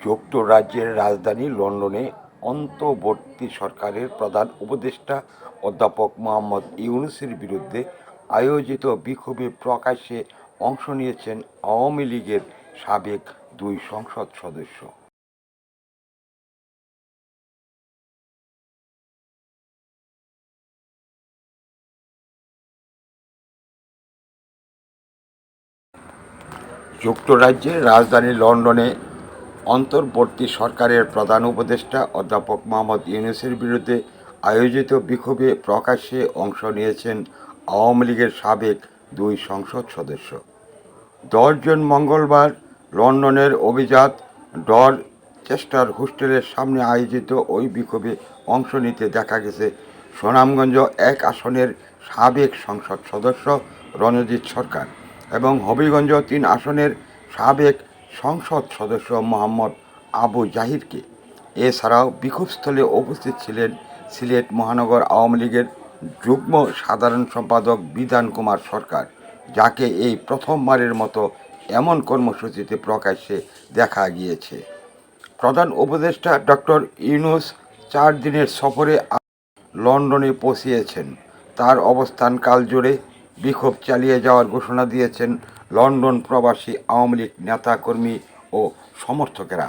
যুক্তরাজ্যের রাজধানী লন্ডনে অন্তর্বর্তী সরকারের প্রধান উপদেষ্টা অধ্যাপক মোহাম্মদ ইউনুসের বিরুদ্ধে আয়োজিত বিক্ষোভে প্রকাশ্যে অংশ নিয়েছেন আওয়ামী লীগের সাবেক দুই সংসদ সদস্য। যুক্তরাজ্যের রাজধানী লন্ডনে অন্তর্বর্তী সরকারের প্রধান উপদেষ্টা অধ্যাপক মোহাম্মদ ইউনুসের বিরুদ্ধে আয়োজিত বিক্ষোভে প্রকাশ্যে অংশ নিয়েছেন আওয়ামী লীগের সাবেক দুই সংসদ সদস্য। দশজন মঙ্গলবার লন্ডনের অভিজাত ডর চেস্টার হোস্টেলের সামনে আয়োজিত ওই বিক্ষোভে অংশ নিতে দেখা গেছে সুনামগঞ্জ এক আসনের সাবেক সংসদ সদস্য রণজিৎ সরকার এবং হবিগঞ্জ তিন আসনের সাবেক সংসদ সদস্য মোহাম্মদ আবু জাহিরকে। এছাড়াও বিক্ষোভস্থলে উপস্থিত ছিলেন সিলেট মহানগর আওয়ামী লীগের যুগ্ম সাধারণ সম্পাদক বিধান কুমার সরকার, যাকে এই প্রথমবারের মতো এমন কর্মসূচিতে প্রকাশ্যে দেখা গিয়েছে। প্রধান উপদেষ্টা ডক্টর ইউনুস চার দিনের সফরে লন্ডনে পৌঁছিয়েছেন। তার অবস্থানকাল জুড়ে বিক্ষোভ চালিয়ে যাওয়ার ঘোষণা দিয়েছেন লন্ডন প্রবাসী আওয়ামী লীগ নেতাকর্মী ও সমর্থকেরা।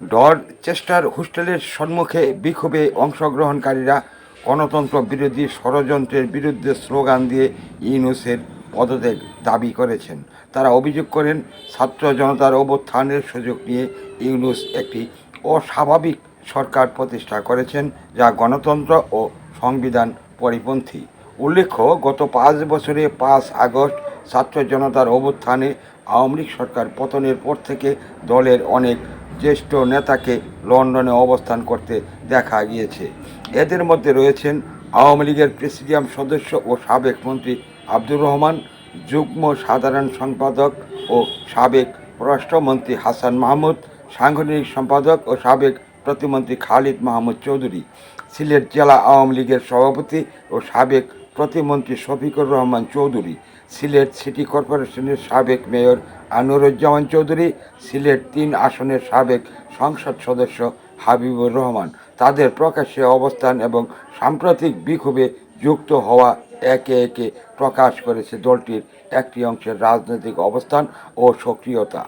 ডর চেস্টার হোস্টেলের সম্মুখে বিক্ষোভে অংশগ্রহণকারীরা গণতন্ত্র বিরোধী ষড়যন্ত্রের বিরুদ্ধে স্লোগান দিয়ে ইউনুসের পদত্যাগ দাবি করেছেন। তারা অভিযোগ করেন, ছাত্র জনতার অভ্যুত্থানের সুযোগ নিয়ে ইউনুস একটি অস্বাভাবিক সরকার প্রতিষ্ঠা করেছেন, যা গণতন্ত্র ও সংবিধান পরিপন্থী। উল্লেখ্য, গত পাঁচ বছরে পাঁচ আগস্ট ছাত্র জনতার অভ্যুত্থানে আওয়ামী লীগ সরকার পতনের পর থেকে দলের অনেক জ্যেষ্ঠ নেতাকে লন্ডনে অবস্থান করতে দেখা গিয়েছে। এদের মধ্যে রয়েছেন আওয়ামী লীগের প্রেসিডিয়াম সদস্য ও সাবেক মন্ত্রী আব্দুর রহমান, যুগ্ম সাধারণ সম্পাদক ও সাবেক পররাষ্ট্রমন্ত্রী হাসান মাহমুদ, সাংগঠনিক সম্পাদক ও সাবেক প্রতিমন্ত্রী খালিদ মাহমুদ চৌধুরী। সিলেট জেলা আওয়ামী লীগের সভাপতি ও সাবেক প্রতিমন্ত্রী শফিকুর রহমান চৌধুরী, সিলেট সিটি কর্পোরেশনের সাবেক মেয়র আনোরুজ্জামান চৌধুরী, সিলেট তিন আসনের সাবেক সংসদ সদস্য হাবিবুর রহমান। তাদের প্রকাশ্যে অবস্থান এবং সাম্প্রতিক বিক্ষোভে যুক্ত হওয়া একে একে প্রকাশ করেছে দলটির একটি অংশের রাজনৈতিক অবস্থান ও সক্রিয়তা।